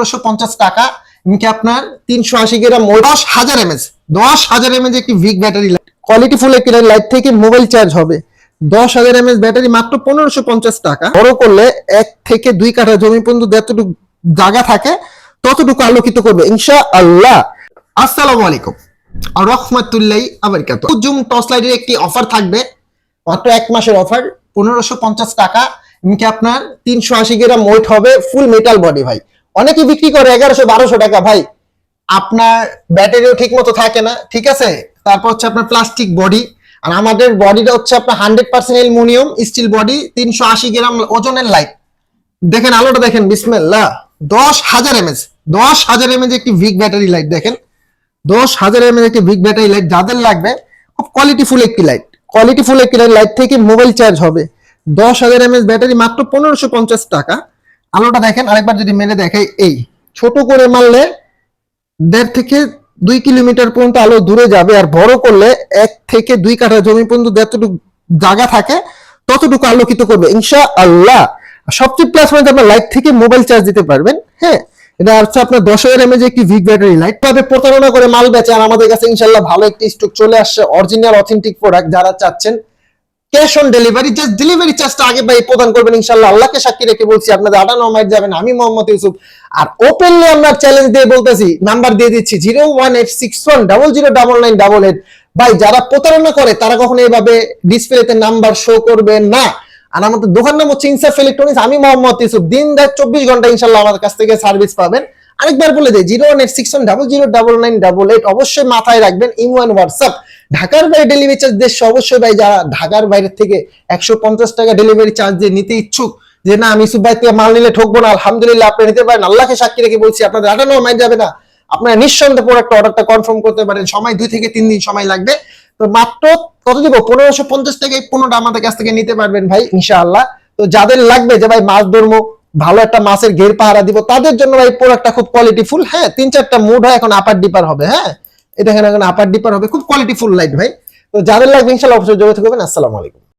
পনেরোশো পঞ্চাশ টাকা এমনকি আপনার তিনশো আশি গ্রাম দশ হাজার এমএস দশ হাজার এমএস একটি ভিক ব্যাটারি কোয়ালিটি ফুল একটি লাইট থেকে মোবাইল চার্জ হবে। দশ হাজার এমএস ব্যাটারি মাত্র পনেরোশো পঞ্চাশ টাকা। বড় করলে এক থেকে দুই কাঠা জমি পর্যন্ত যতটুকু জায়গা থাকে, ততটুকু আলোকিত করবে। ইনশা আল্লাহ আসসালামু আলাইকুম। আর রহমাতুল্লাহ আমেরিকাত জুম টস লাইটের একটি অফার থাকবে। মাত্র এক মাসের অফার পনেরোশো পঞ্চাশ টাকা। এমনকি আপনার তিনশো আশি গ্রাম ওয়েট হবে ফুল মেটাল বডি ভাই। অনেকে বিক্রি করে এগারোশো, বারোশো টাকা। ভাই, আপনার ব্যাটারিও ঠিক মতো থাকে না, ঠিক আছে? তারপর হচ্ছে আপনার প্লাস্টিক বডি আর আমাদের বডিটা হচ্ছে আপনার hundred percent aluminium steel body তিনশো আশি গ্রাম ওজনের লাইট দেখেন, আলোটা দেখেন বিসমেল্লা দশ হাজার এমএস দশ হাজার এমএস একটি ভিক ব্যাটারি লাইট দেখেন। দশ হাজার এমএস একটি ভিক ব্যাটারি লাইট যাদের লাগবে, খুব কোয়ালিটিফুল একটি লাইট কোয়ালিটিফুল একটি লাইট থেকে মোবাইল চার্জ হবে। দশ হাজার এমএস ব্যাটারি মাত্র পনেরোশো পঞ্চাশ টাকা। আলোটা দেখেন, আরেকবার যদি মেলে দেখাই, এই ছোট করে মারলে দেড় থেকে দুই কিলোমিটার পর্যন্ত আলো দূরে যাবে, আর বড় করলে এক থেকে দুই কাঠা জমি পর্যন্ত যতটুকু জায়গা থাকে, ততটুকু আলোকিত করবে। ইনশা আল্লাহ সবচেয়ে প্লাস পয়েন্ট আপনার লাইট থেকে মোবাইল চার্জ দিতে পারবেন হ্যাঁ? এটা হচ্ছে আপনার দশ হাজার এমএজ একটি ভিগ ব্যাটারি লাইট ভাবে প্রতারণা করে মাল বেচে, আর আমাদের কাছে ইনশাল্লাহ ভালো একটি স্টক চলে আসছে অরিজিনাল অথেন্টিক প্রোডাক্ট যারা চাচ্ছেন cash on delivery just delivery চার্জটা আগে ভাই প্রদান করবেন ইনশাল্লাহ আল্লাহকে সাক্ষী রেখে বলছি, আপনাদের আটান্ন মাইট যাবেন, আমি মোহাম্মদ ইউসুফ। আর ওপেনলি আমরা চ্যালেঞ্জ দিয়ে বলতেছি নাম্বার দিয়ে দিচ্ছি, zero one eight six one double zero double nine double eight. ভাই, যারা প্রতারণা করে, তারা কখনো এইভাবে ডিসপ্লেতে নাম্বার শো করবে না। আর আমাদের দোকান নাম হচ্ছে ইনসাফ ইলেকট্রনিক্স আমি মোহাম্মদ ইউসুফ। দিন রাত চব্বিশ ঘণ্টা ইনশাল্লাহ আমাদের কাছ থেকে সার্ভিস পাবেন। আরেকবার বলে দেয় zero one eight six one double zero double nine double eight অবশ্যই মাথায় রাখবেন ইমো অ্যান্ড হোয়াটসঅ্যাপ ঢাকার বাইরে ডেলিভারি চার্জ দেশে অবশ্যই ভাই যারা ঢাকার বাইরে থেকে একশো পঞ্চাশ টাকা ডেলিভারি চার্জ দিয়ে নিতে ইচ্ছুক, যে না, আমি ইউসুফ ভাই থেকে মাল নিলে ঠকবো না, আলহামদুলিল্লাহ আপনি নিতে পারেন, আল্লাহকে সাক্ষী রেখে বলছি, আপনাদের আটানো মাইল যাবে না। আপনারা নিঃসন্দেহে প্রোডাক্ট অর্ডারটা কনফার্ম করতে পারেন, সময় দুই থেকে তিন দিন সময় লাগবে। তো মাত্র কত দিব? পনেরোশো পঞ্চাশ টাকায় পনেরোটা আমাদের কাছ থেকে নিতে পারবেন ভাই, ইনশাআল্লাহ। তো যাদের লাগবে যে ভাই মাছ ধর্ম ভালো একটা মাছের ঘের পাহারা দিব, তাদের জন্য ভাই প্রোডাক্টটা খুব কোয়ালিটি ফুল হ্যাঁ তিন চারটা মুড হয়, এখন আপার ডিপার হবে হ্যাঁ? এটা এখানে, এখন আপার ডিপার হবে, খুব কোয়ালিটি ফুল লাইট ভাই। তো যাদের লাগবে ইনশাআল্লাহ অবশ্যই যোগাযোগ করবেন। আসসালামু আলাইকুম।